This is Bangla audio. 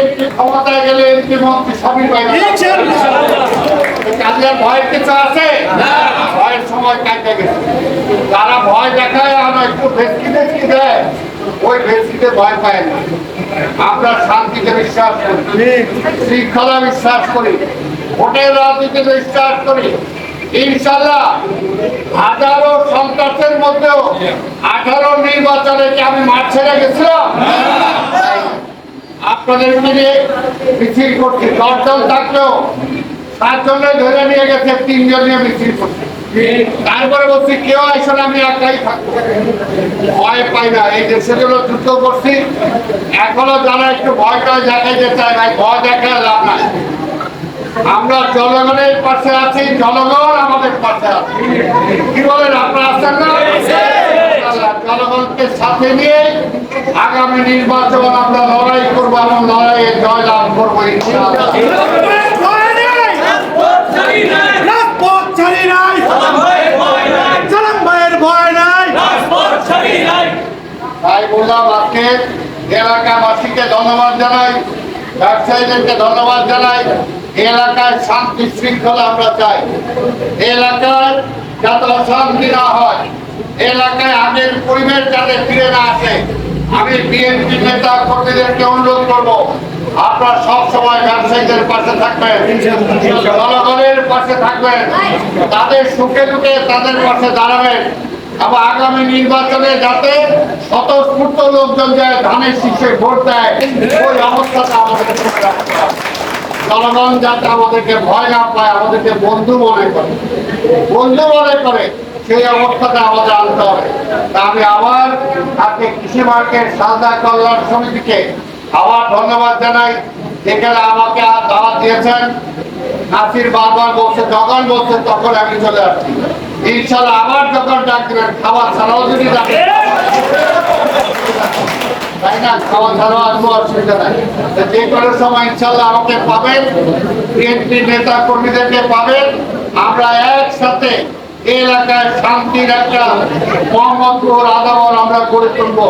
এমপি ক্ষমতায় গেলে এমপি মন্ত্রী সবই পাই কাজের ভয় কিছু আছে? ভয়ের সময় কাটে গেছে। যারা ভয় দেখায় আমরা একটু ভেসকি ভেসকি দেয়। ওই ভেসকিতে ভয় পায় না। আমরা শান্তিতে বিশ্বাস করি। শৃঙ্খলা বিশ্বাস করি। ভোটের রাজনীতিতে বিশ্বাস করি। ইনশাল্লাহ হাজারো সন্ত্রাসের মধ্যেও আঠারো নির্বাচনে কি আমি মাঠ ছেড়ে গেছিলাম? আপনাদের মিলে মিছিল করছি। দশজন থাকলেও সাতজনে ধরে নিয়ে গেছে, তিনজন নিয়ে মিছিল করছে। তারপরে বলছি, কেউ আসলে আমি একাই থাকব। ভয় পাই না, এই দেশে গুলো যুদ্ধ করছি। এখনও যারা একটু ভয়টা দেখাইতে চায় ভাই ভয় দেখায় লাভ নাই। আমরা জনগণের পাশে আছি, জনগণ আমাদের পাশে আছে। কি বলেন, আপনারা আছেন না? জনগণকে সাথে নিয়ে আগামী নির্বাচন আমরা লড়াই করব এবং লড়াইয়ে জয়লাভ করব তাই বললাম আজকে এলাকাবাসীকে ধন্যবাদ জানাই ব্যবসায়ীদেরকে ধন্যবাদ জানাই। এলাকায় শান্তি শৃঙ্খলা আমরা চাই। এলাকায় যাতে অশান্তি না হয়। এলাকায় আগের পরিবেশ যাতে ফিরে না আসে। আমি বিএনপি নেতা কর্মীদেরকে অনুরোধ করব, আপনারা সব সময় ব্যবসায়ীদের পাশে থাকবেন, জনগণের পাশে থাকবেন, তাদের সুখে দুঃখে তাদের পাশে দাঁড়াবেন এবং আগামী নির্বাচনে যাতে স্বতঃস্ফূর্ত লোকজন যায়, ধানের শীর্ষে ভোট দেয়, ওই অবস্থাটা আমাদের জনগণ যাতে আমাদেরকে ভয় না পায়, আমাদেরকে বন্ধু মনে করে। বন্ধু মনে করে। সেই অবস্থাটা আমাদের আনতে হবে। আমি আবার আজকে কৃষি মার্কেট সারদা কল্যাণ সমিতিকে আবার ধন্যবাদ জানাই। যেখানে আমাকে আর দাওয়াত দিয়েছেন। নাসির বারবার বলছে, যখন বলছে তখন আমি চলে আসছি। ইনশাল্লাহ আবার যখন ডাক খাবার ছাড়াও যদি ডাকে। তাই না? খাওয়া ছাড়াও আসব অসুবিধা নাই। যে কোনো সময় ইনশাল্লাহ আমাকে পাবেন। বিএনপি নেতা কর্মীদেরকে পাবেন। আমরা একসাথে এলাকায় শান্তির একটা মোহাম্মদপুর আদাবর আমরা গড়ে তুলবো।